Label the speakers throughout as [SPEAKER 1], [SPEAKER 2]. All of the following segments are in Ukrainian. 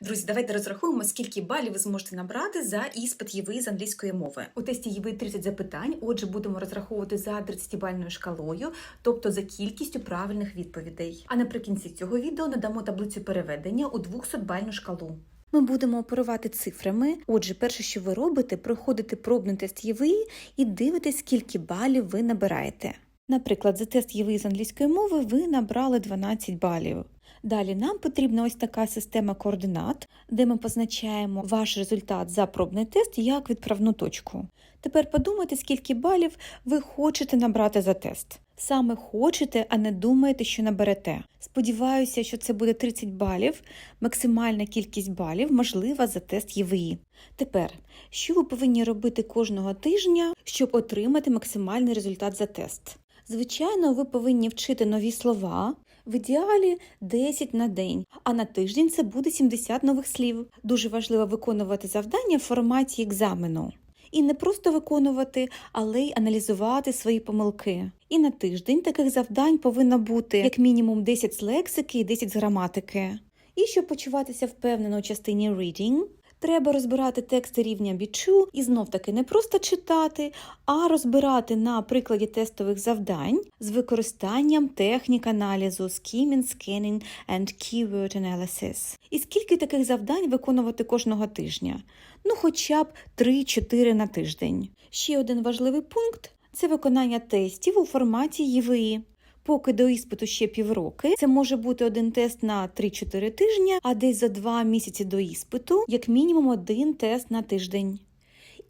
[SPEAKER 1] Друзі, давайте розрахуємо, скільки балів ви зможете набрати за іспит ЄВИ з англійської мови. У тесті ЄВИ 30 запитань. Отже, будемо розраховувати за 30-бальною шкалою, тобто за кількістю правильних відповідей. А наприкінці цього відео надамо таблицю переведення у 200-бальну шкалу. Ми будемо оперувати цифрами. Отже, перше, що ви робите, проходите пробний тест ЄВИ і дивитесь, скільки балів ви набираєте. Наприклад, за тест ЄВИ з англійської мови ви набрали 12 балів. Далі нам потрібна ось така система координат, де ми позначаємо ваш результат за пробний тест як відправну точку. Тепер подумайте, скільки балів ви хочете набрати за тест. Саме хочете, а не думаєте, що наберете. Сподіваюся, що це буде 30 балів, максимальна кількість балів можлива за тест ЄВІ. Тепер, що ви повинні робити кожного тижня, щоб отримати максимальний результат за тест? Звичайно, ви повинні вчити нові слова, в ідеалі 10 на день, а на тиждень це буде 70 нових слів. Дуже важливо виконувати завдання в форматі екзамену. І не просто виконувати, але й аналізувати свої помилки. І на тиждень таких завдань повинно бути як мінімум 10 з лексики і 10 з граматики. І щоб почуватися впевнено у частині reading, треба розбирати тексти рівня B2 і знов таки не просто читати, а розбирати на прикладі тестових завдань з використанням технік аналізу skimming, scanning and keyword analysis. І скільки таких завдань виконувати кожного тижня? Ну, хоча б 3-4 на тиждень. Ще один важливий пункт це виконання тестів у форматі ЄВІ. Поки до іспиту ще півроки, це може бути один тест на 3-4 тижні, а десь за 2 місяці до іспиту, як мінімум один тест на тиждень.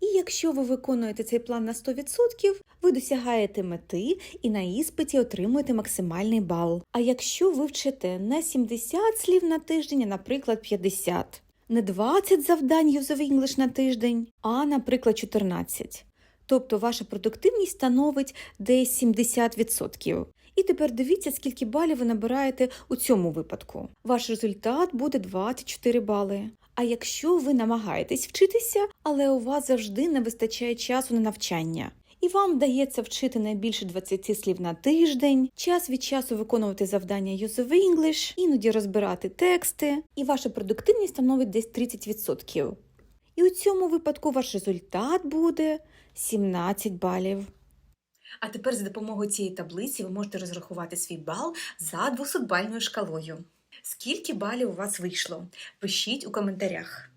[SPEAKER 1] І якщо ви виконуєте цей план на 100%, ви досягаєте мети і на іспиті отримуєте максимальний бал. А якщо ви вчите не 70 слів на тиждень, а, наприклад, 50, не 20 завдань of English на тиждень, а, наприклад, 14. Тобто ваша продуктивність становить десь 70%. І тепер дивіться, скільки балів ви набираєте у цьому випадку. Ваш результат буде 24 бали. А якщо ви намагаєтесь вчитися, але у вас завжди не вистачає часу на навчання. І вам вдається вчити не більше 20 слів на тиждень, час від часу виконувати завдання of English, іноді розбирати тексти, і ваша продуктивність становить десь 30%. І у цьому випадку ваш результат буде 17 балів. А тепер за допомогою цієї таблиці ви можете розрахувати свій бал за 200-бальною шкалою. Скільки балів у вас вийшло? Пишіть у коментарях.